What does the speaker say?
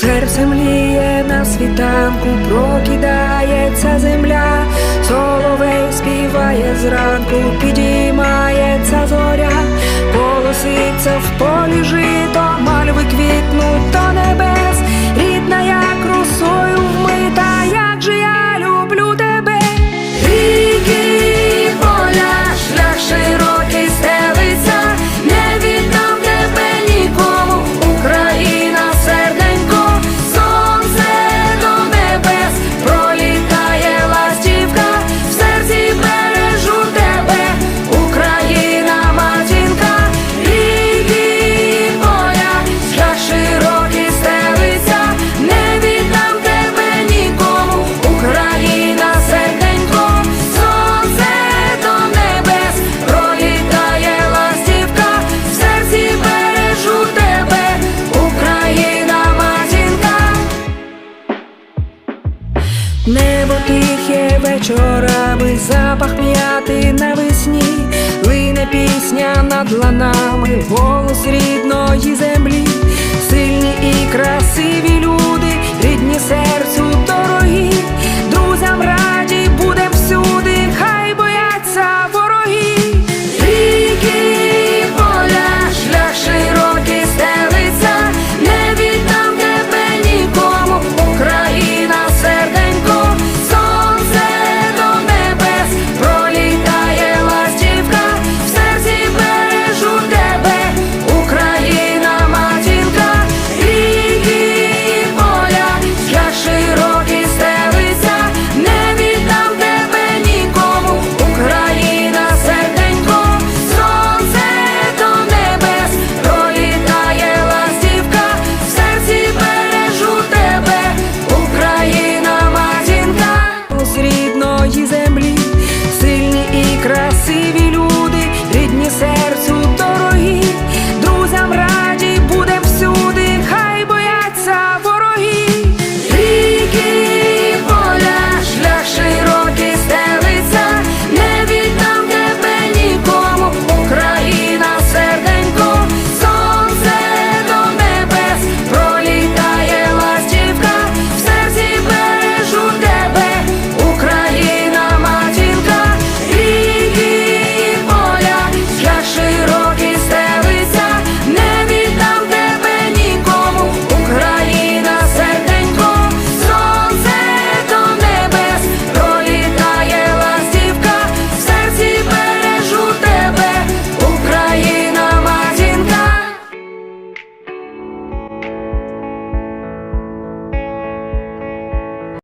Серце мліє на світанку, прокидається земля, соловей співає зранку. Небо тихе вечорами, запах м'яти навесні, лине пісня над ланами, голос рідної землі, сильні і красиві люди, рідні серцю. серцю.